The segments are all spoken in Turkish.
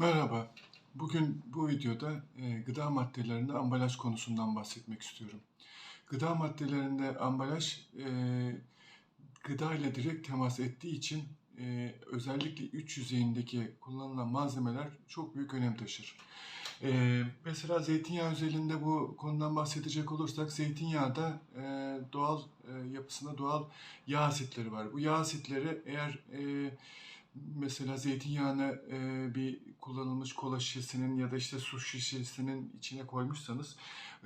Merhaba. Bugün bu videoda e, gıda maddelerinde ambalaj konusundan bahsetmek istiyorum. Gıda maddelerinde ambalaj e, gıda ile direkt temas ettiği için e, özellikle üç yüzeyindeki kullanılan malzemeler çok büyük önem taşır. E, mesela zeytinyağı özelinde bu konudan bahsedecek olursak zeytinyağı da e, doğal e, yapısında doğal yağ asitleri var. Bu yağ asitleri eğer e, mesela zeytinyağını e, bir kullanılmış kola şişesinin ya da işte su şişesinin içine koymuşsanız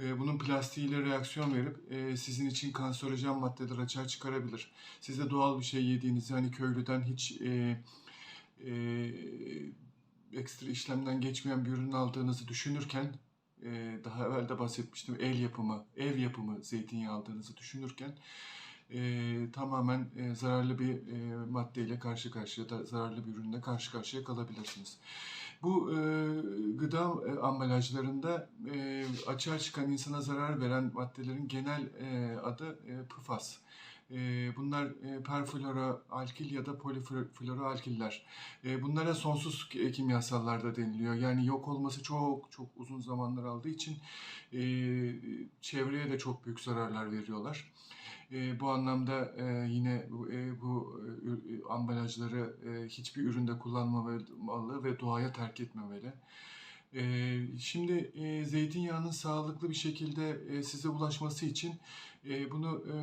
e, bunun plastiğiyle reaksiyon verip e, sizin için kanserojen maddeler açığa çıkarabilir. Siz de doğal bir şey yediğinizi hani köylüden hiç e, e, ekstra işlemden geçmeyen bir ürün aldığınızı düşünürken e, daha evvel de bahsetmiştim el yapımı, ev yapımı zeytinyağı aldığınızı düşünürken e, tamamen e, zararlı bir e, maddeyle karşı karşıya da zararlı bir ürünle karşı karşıya kalabilirsiniz. Bu e, gıda e, ambalajlarında e, açığa çıkan insana zarar veren maddelerin genel e, adı e, PFAS. E, bunlar e, perfluoroalkil ya da polifluoroalkiller. E, bunlara sonsuz ki- kimyasallar da deniliyor. Yani yok olması çok çok uzun zamanlar aldığı için çevreye de çok büyük zararlar veriyorlar. E, bu anlamda e, yine e, bu e, ambalajları e, hiçbir üründe kullanmamalı ve doğaya terk etmemeli. E, şimdi e, zeytinyağının sağlıklı bir şekilde e, size ulaşması için e, bunu e,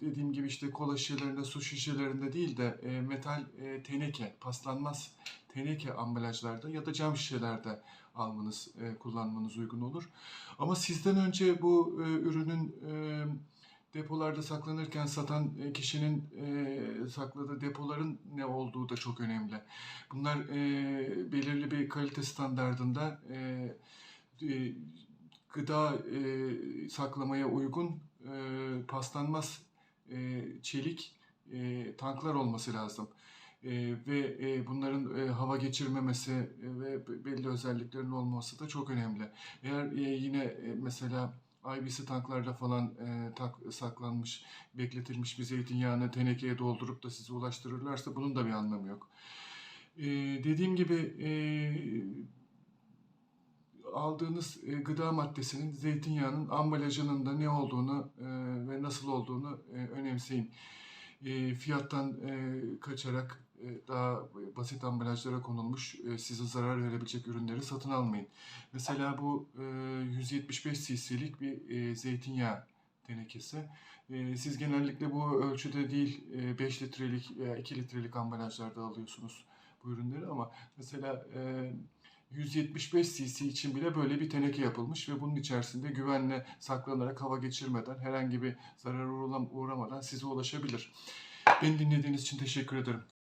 dediğim gibi işte kola şişelerinde, su şişelerinde değil de e, metal e, teneke, paslanmaz teneke ambalajlarda ya da cam şişelerde almanız, e, kullanmanız uygun olur. Ama sizden önce bu e, ürünün e, depolarda saklanırken satan e, kişinin e, sakladığı depoların ne olduğu da çok önemli. Bunlar e, belirli bir kalite standardında e, e, gıda e, saklamaya uygun e, paslanmaz e, çelik e, tanklar olması lazım. E, ve e, bunların e, hava geçirmemesi e, ve be- belli özelliklerin olması da çok önemli. Eğer e, yine e, mesela IBC tanklarda falan e, tak, saklanmış, bekletilmiş bir zeytinyağını tenekeye doldurup da size ulaştırırlarsa bunun da bir anlamı yok. E, dediğim gibi e, aldığınız e, gıda maddesinin zeytinyağının ambalajının da ne olduğunu e, ve nasıl olduğunu e, önemseyin. E, fiyattan e, kaçarak e, daha basit ambalajlara konulmuş e, size zarar verebilecek ürünleri satın almayın. Mesela bu e, 175 cc'lik bir e, zeytinyağı tenekesi. E, siz genellikle bu ölçüde değil e, 5 litrelik veya 2 litrelik ambalajlarda alıyorsunuz bu ürünleri ama mesela e, 175 cc için bile böyle bir teneke yapılmış ve bunun içerisinde güvenle saklanarak hava geçirmeden herhangi bir zarar uğram- uğramadan size ulaşabilir. Beni dinlediğiniz için teşekkür ederim.